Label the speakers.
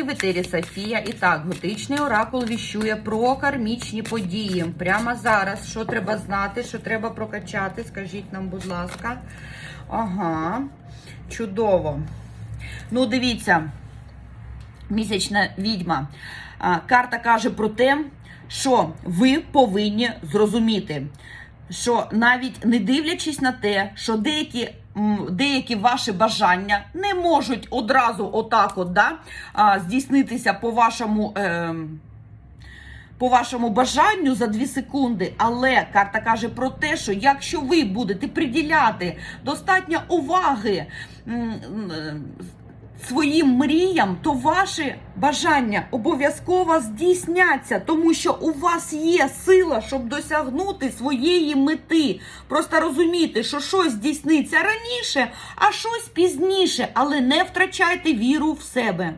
Speaker 1: В етері Софія. І так, готичний оракул віщує про кармічні події. Прямо зараз. Що треба знати, що треба прокачати? Скажіть нам, будь ласка. Ага, чудово. Ну, дивіться, місячна відьма. Карта каже про те, що ви повинні зрозуміти, що навіть не дивлячись на те, що деякі. Деякі ваші бажання не можуть одразу отак от, да, здійснитися по вашому, Е, по вашому бажанню за 2 секунди. Але карта каже про те, що якщо ви будете приділяти достатньо уваги своїм мріям, то ваші бажання обов'язково здійсняться, тому що у вас є сила, щоб досягнути своєї мети. Просто розумійте, що щось здійсниться раніше, а щось пізніше, але не втрачайте віру в себе.